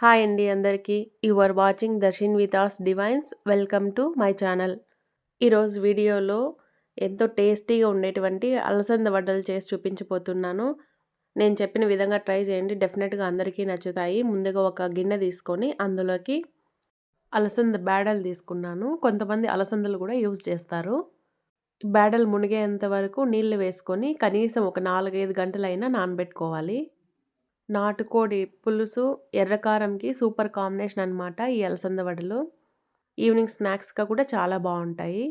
Hi అండి అందరికీ. You are watching దర్శిన్ వితాస్ divines welcome to my channel ఈరోజు వీడియోలో ఎంతో టేస్టీగా ఉండేటువంటి అలసంద వడ్డలు చేసి చూపించబోతున్నాను. నేను చెప్పిన విధంగా ట్రై చేయండి. డెఫినెట్గా అందరికీ నచ్చుతాయి. ముందుగా ఒక గిన్నె తీసుకొని అందులోకి అలసంద బ్యాడలు తీసుకున్నాను. కొంతమంది అలసందలు కూడా యూజ్ చేస్తారు. బ్యాడలు మునిగేంత వరకు నీళ్ళు వేసుకొని కనీసం ఒక నాలుగైదు గంటలైనా నానబెట్టుకోవాలి. నాటుకోడి పులుసు ఎర్రకారంకి సూపర్ కాంబినేషన్ అనమాట ఈ అలసంద వడలు. ఈవినింగ్ స్నాక్స్గా కూడా చాలా బాగుంటాయి.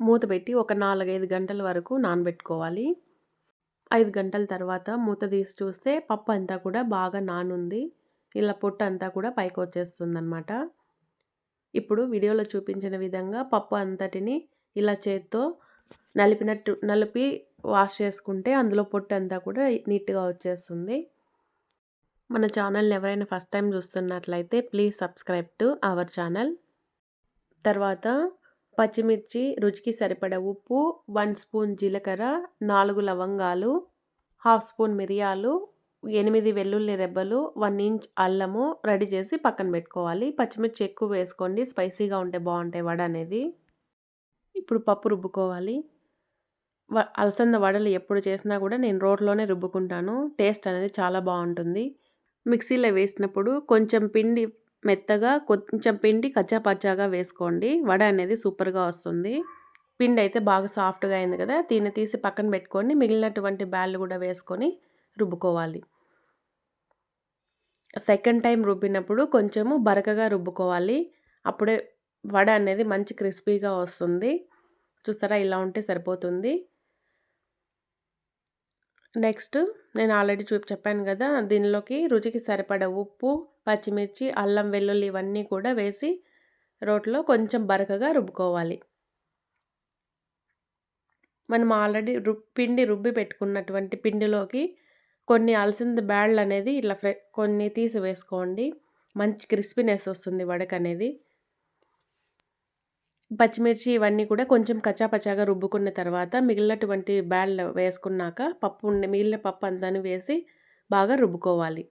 మూత పెట్టి ఒక నాలుగైదు గంటల వరకు నానబెట్టుకోవాలి. ఐదు గంటల తర్వాత మూత తీసి చూస్తే పప్పు అంతా కూడా బాగా నానుంది. ఇలా పొట్టు అంతా కూడా పైకి వచ్చేస్తుంది అనమాట ఇప్పుడు వీడియోలో చూపించిన విధంగా పప్పు అంతటిని ఇలా చేత్తో నలిపినట్టు నలిపి వాష్ చేసుకుంటే అందులో పొట్టు అంతా కూడా నీట్గా వచ్చేస్తుంది. మన ఛానల్ని ఎవరైనా ఫస్ట్ టైం చూస్తున్నట్లయితే please subscribe to our channel. తర్వాత పచ్చిమిర్చి రుచికి సరిపడ ఉప్పు వన్ స్పూన్ జీలకర్ర నాలుగు లవంగాలు హాఫ్ స్పూన్ మిరియాలు ఎనిమిది వెల్లుల్లి రెబ్బలు వన్ ఇంచ్ అల్లము రెడీ చేసి పక్కన పెట్టుకోవాలి. పచ్చిమిర్చి ఎక్కువ వేసుకోండి స్పైసీగా ఉంటే బాగుంటాయి వడ అనేది. ఇప్పుడు పప్పు రుబ్బుకోవాలి. అలసంద వడలు ఎప్పుడు చేసినా కూడా నేను రోట్లోనే రుబ్బుకుంటాను. టేస్ట్ అనేది చాలా బాగుంటుంది. మిక్సీలో వేసినప్పుడు కొంచెం పిండి మెత్తగా కొంచెం పిండి కచ్చాపచ్చాగా వేసుకోండి. వడ అనేది సూపర్గా వస్తుంది. పిండి అయితే బాగా సాఫ్ట్గా అయింది కదా దీన్ని తీసి పక్కన పెట్టుకొని మిగిలినటువంటి బ్యాళ్ళు కూడా వేసుకొని రుబ్బుకోవాలి. సెకండ్ టైం రుబ్బినప్పుడు కొంచెము బరకగా రుబ్బుకోవాలి. అప్పుడే వడ అనేది మంచి క్రిస్పీగా వస్తుంది. చూసారా ఇలా ఉంటే సరిపోతుంది. నెక్స్ట్ నేను ఆల్రెడీ చూపి చెప్పాను కదా దీనిలోకి రుచికి సరిపడ ఉప్పు పచ్చిమిర్చి అల్లం వెల్లుల్లి ఇవన్నీ కూడా వేసి రోట్లో కొంచెం బరకగా రుబ్బుకోవాలి. మనం ఆల్రెడీ రు పిండి రుబ్బి పెట్టుకున్నటువంటి పిండిలోకి కొన్ని అలసింద బ్యాళ్ళు అనేది ఇలా ఫ్రె కొన్ని తీసి వేసుకోండి. మంచి క్రిస్పీనెస్ వస్తుంది వడక అనేది పచ్చిమిర్చి ఇవన్నీ కూడా కొంచెం కచ్చాపచ్చాగా రుబ్బుకున్న తర్వాత మిగిలినటువంటి బ్యాళ్ళు వేసుకున్నాక పప్పు మిగిలిన పప్పు అంతా వేసి బాగా రుబ్బుకోవాలి.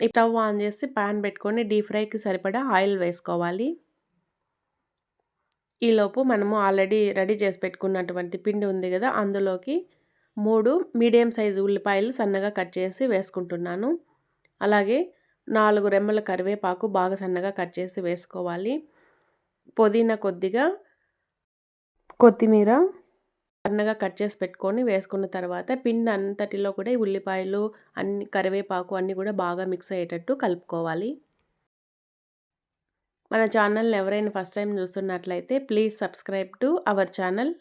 స్టవ్ ఆన్ చేసి ప్యాన్ పెట్టుకొని డీప్ ఫ్రైకి సరిపడా ఆయిల్ వేసుకోవాలి. ఈలోపు మనము ఆల్రెడీ రెడీ చేసి పెట్టుకున్నటువంటి పిండి ఉంది కదా అందులోకి మూడు మీడియం సైజు ఉల్లిపాయలు సన్నగా కట్ చేసి వేసుకుంటున్నాను. అలాగే నాలుగు రెమ్మల కరివేపాకు బాగా సన్నగా కట్ చేసి వేసుకోవాలి. పుదీనా కొద్దిగా కొత్తిమీర. సన్నగా కట్ చేసి పెట్టుకొని వేసుకున్న తర్వాత పిండి అంతటిలో కూడా ఈ ఉల్లిపాయలు అన్ని కరివేపాకు అన్నీ కూడా బాగా మిక్స్ అయ్యేటట్టు కలుపుకోవాలి. మన ఛానల్ని ఎవరైనా ఫస్ట్ టైం చూస్తున్నట్లయితే please subscribe to our channel.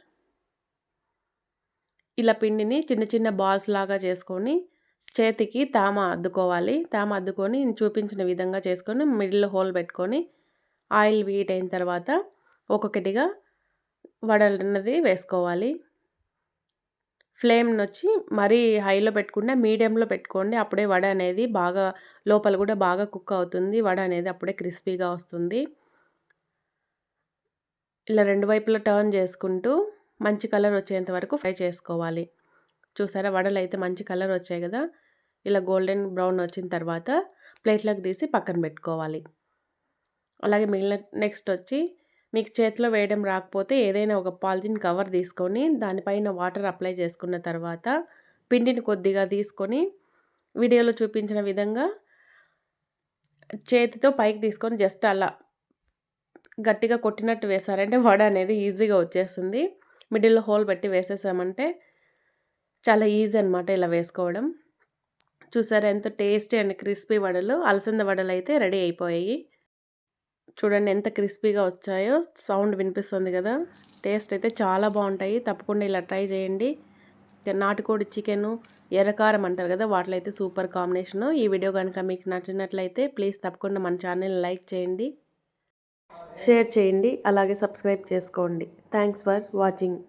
ఇలా పిండిని చిన్న చిన్న బాల్స్ లాగా చేసుకొని చేతికి తామ అద్దుకోవాలి. తామ అద్దుకొని చూపించిన విధంగా చేసుకొని మిడిల్లో హోల్ పెట్టుకొని ఆయిల్ వీట్ అయిన తర్వాత ఒక్కొక్కటిగా వడలన్నది వేసుకోవాలి. ఫ్లేమ్ని వచ్చి మరీ హైలో పెట్టుకుండా మీడియంలో పెట్టుకోండి. అప్పుడే వడ అనేది బాగా లోపల కూడా బాగా కుక్ అవుతుంది. వడ అనేది అప్పుడే క్రిస్పీగా వస్తుంది. ఇలా రెండు వైపులా టర్న్ చేసుకుంటూ మంచి కలర్ వచ్చేంత వరకు ఫ్రై చేసుకోవాలి. చూసారా? వడలు అయితే మంచి కలర్ వచ్చాయి కదా? ఇలా గోల్డెన్ బ్రౌన్ వచ్చిన తర్వాత ప్లేట్లోకి తీసి పక్కన పెట్టుకోవాలి. అలాగే మిగిలిన నెక్స్ట్ వచ్చి మీకు చేతిలో వేయడం రాకపోతే ఏదైనా ఒక పాలిథిన్ కవర్ తీసుకొని దానిపైన వాటర్ అప్లై చేసుకున్న తర్వాత పిండిని కొద్దిగా తీసుకొని వీడియోలో చూపించిన విధంగా చేతితో పైకి తీసుకొని జస్ట్ అలా గట్టిగా కొట్టినట్టు వేసారంటే వడ అనేది ఈజీగా వచ్చేస్తుంది మిడిల్లో హోల్ పెట్టి వేసేసామంటే చాలా ఈజీ అనమాట ఇలా వేసుకోవడం. చూసారా ఎంత టేస్టీ అండ్ క్రిస్పీ వడలు. అలసంద వడలు అయితే రెడీ అయిపోయాయి. చూడండి ఎంత క్రిస్పీగా వచ్చాయో సౌండ్ వినిపిస్తుంది కదా. టేస్ట్ అయితే చాలా బాగుంటాయి. తప్పకుండా ఇలా ట్రై చేయండి. నాటుకోడి చికెను ఎర్రకారం అంటారు కదా వాటిలో అయితే సూపర్ కాంబినేషను. ఈ వీడియో కనుక మీకు నచ్చినట్లయితే ప్లీజ్ తప్పకుండా మన ఛానల్ లైక్ చేయండి. షేర్ చేయండి. అలాగే సబ్స్క్రైబ్ చేసుకోండి. Thanks for watching.